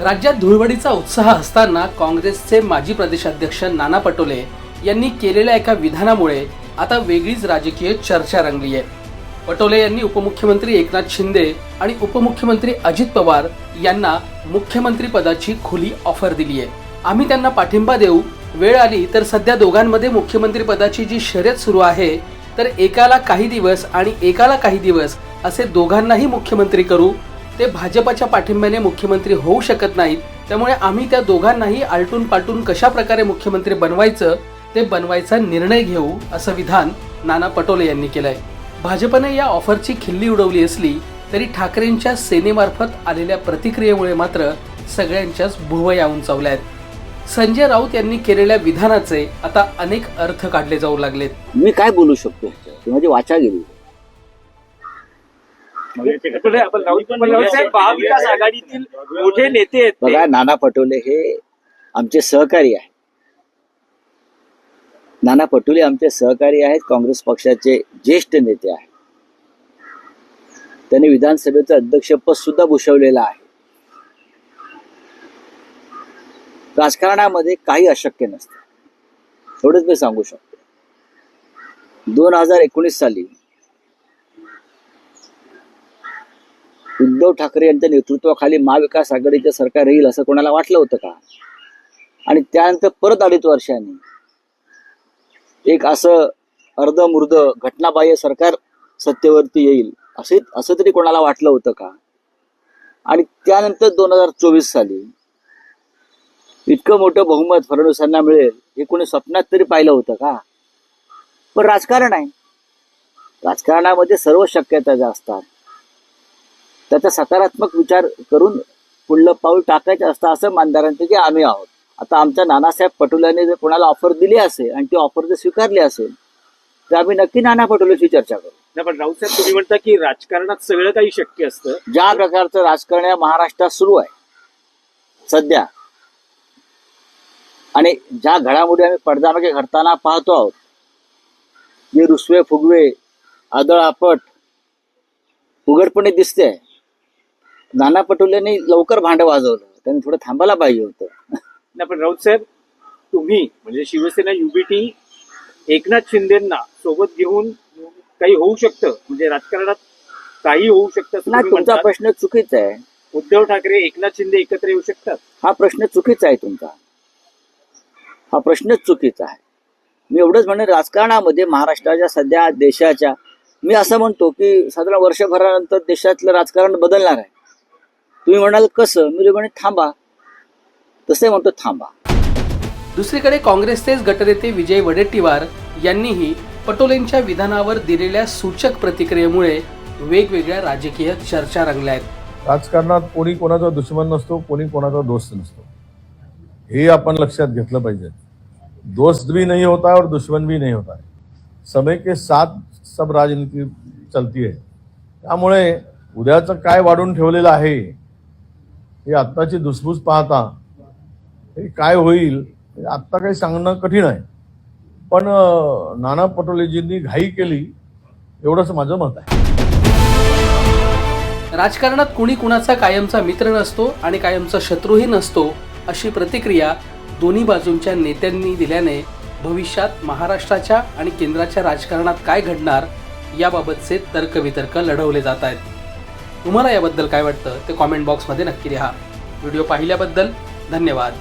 राज्यात धुळवडीचा उत्साह असताना काँग्रेसचे माजी प्रदेशाध्यक्ष नाना पटोले यांनी केलेल्या एका विधानामुळे आता वेगळीच राजकीय चर्चा रंगली आहे. पटोले यांनी उपमुख्यमंत्री एकनाथ शिंदे आणि उपमुख्यमंत्री अजित पवार यांना मुख्यमंत्री पदाची खुली ऑफर दिली आहे. आम्ही त्यांना पाठिंबा देऊ वेळ आली तर सध्या दोघांमध्ये मुख्यमंत्री पदाची जी शर्यत सुरू आहे तर एकाला काही दिवस आणि एकाला काही दिवस असे दोघांनाही मुख्यमंत्री करू ते भाजपच्या पाठिंब्याने मुख्यमंत्री होऊ शकत नाहीत. त्यामुळे आम्ही त्या दोघांनाही आलटून पालटून कशा प्रकारे मुख्यमंत्री बनवायचं ते बनवायचा निर्णय घेऊ असं विधान नाना पटोले यांनी केलंय. भाजपने या ऑफरची खिल्ली उडवली असली तरी ठाकरेंच्या सेनेमार्फत आलेल्या प्रतिक्रियेमुळे मात्र सगळ्यांच्याच भुवया उंचावल्या आहेत संजय राऊत यांनी केलेल्या विधानाचे आता अनेक अर्थ काढले जाऊ लागलेत. मी काय बोलू शकतो माझी वाचा गेली महाविकास आघाडीतील मोठे नेते आहेत. बघा नाना पटोले हे आमचे सहकारी आहे नाना पटोले आमचे सहकारी आहेत काँग्रेस पक्षाचे ज्येष्ठ नेते आहेत. त्यांनी विधानसभेचं अध्यक्षपद सुद्धा भूषवलेलं आहे. राजकारणामध्ये काही अशक्य नसतं. एवढंच मी सांगू शकतो. दोन हजार एकोणीस साली उद्धव ठाकरे यांच्या नेतृत्वाखाली महाविकास आघाडीचं सरकार येईल असं कोणाला वाटलं होतं का? आणि त्यानंतर परत अडीच वर्षांनी एक असं अर्धमुर्द घटनाबाह्य सरकार सत्तेवरती येईल असे असं तरी कोणाला वाटलं होतं का? आणि त्यानंतर दोन हजार चोवीस साली इतकं मोठं बहुमत फडणवीसांना मिळेल हे कोणी स्वप्नात तरी पाहिलं होतं का? पण राजकारण आहे. राजकारणामध्ये सर्व शक्यता ज्या असतात त्याचा सकारात्मक विचार करून पुढलं पाऊल टाकायचं असतं असं मानदारांपैकी आम्ही आहोत. आता आमच्या नानासाहेब पटोलेने जर कोणाला ऑफर दिली असेल आणि ती ऑफर जर स्वीकारली असेल तर आम्ही नक्की नाना पटोलेशी चर्चा करू. नाही, पण साहेब तुम्ही म्हणता की राजकारणात सगळं काही शक्य असतं? ज्या प्रकारचं राजकारण या महाराष्ट्रात सुरू आहे सध्या आणि ज्या घडामोडी आम्ही पडद्यामागे घडताना पाहतो आहोत जे रुसवे फुगवे आदळापट उघडपणे दिसते नाना पटोलेंनी लवकर भांडं वाजवलं. त्यांनी थोडं थांबायला पाहिजे होतं. नाही पण राऊत साहेब तुम्ही म्हणजे शिवसेना युबीटी एकनाथ शिंदेना सोबत घेऊन काही होऊ शकतं? म्हणजे राजकारणात काही होऊ शकतं तुम्ही तुमचा. प्रश्न चुकीचा आहे. उद्धव ठाकरे एकनाथ शिंदे एकत्र येऊ शकतात? हा प्रश्न चुकीचा आहे तुमचा. हा प्रश्नच चुकीचा आहे. मी एवढंच म्हणेन राजकारणामध्ये महाराष्ट्राच्या सध्या देशाच्या मी असं म्हणतो की साधारण वर्षभरानंतर देशातलं राजकारण बदलणार आहे. तुम्ही म्हणाल कसं? मी म्हणे थांबा. तसे म्हणतो थांबा. दुसरीकडे काँग्रेसचेच गटनेते विजय वडेट्टीवार यांनीही पटोलेंच्या विधानावर दिलेल्या सूचक प्रतिक्रियेमुळे वेगवेगळ्या राजकीय चर्चा रंगल्या आहेत. राजकारणात कोणी कोणाचा दुश्मन नसतो कोणी कोणाचा दोस्त नसतो. हे आपण लक्षात घेतलं पाहिजे. दोस्त भी नहीं होता और दुश्मन भी नहीं होता समय के साथ सब राजनीती चलती आहे त्यामुळे उद्याचं काय वाढून ठेवलेलं आहे हे आत्ताची धुसफूस पाहता हे काय होईल आत्ता काही सांगणं कठीण आहे. पण नाना पटोलेजींनी घाई केली एवढंच माझं मत आहे. राजकारणात कुणी कुणाचा कायमचा मित्र नसतो आणि कायमचा शत्रूही नसतो अशी प्रतिक्रिया दोन्ही बाजूंच्या नेत्यांनी दिल्याने भविष्यात महाराष्ट्राच्या आणि केंद्राच्या राजकारणात काय घडणार याबाबतचे तर्कवितर्क लढवले जात आहेत. तुम्हाला याबद्दल काय वाटतं ते कॉमेंट बॉक्समध्ये नक्की लिहा. व्हिडिओ पाहिल्याबद्दल धन्यवाद.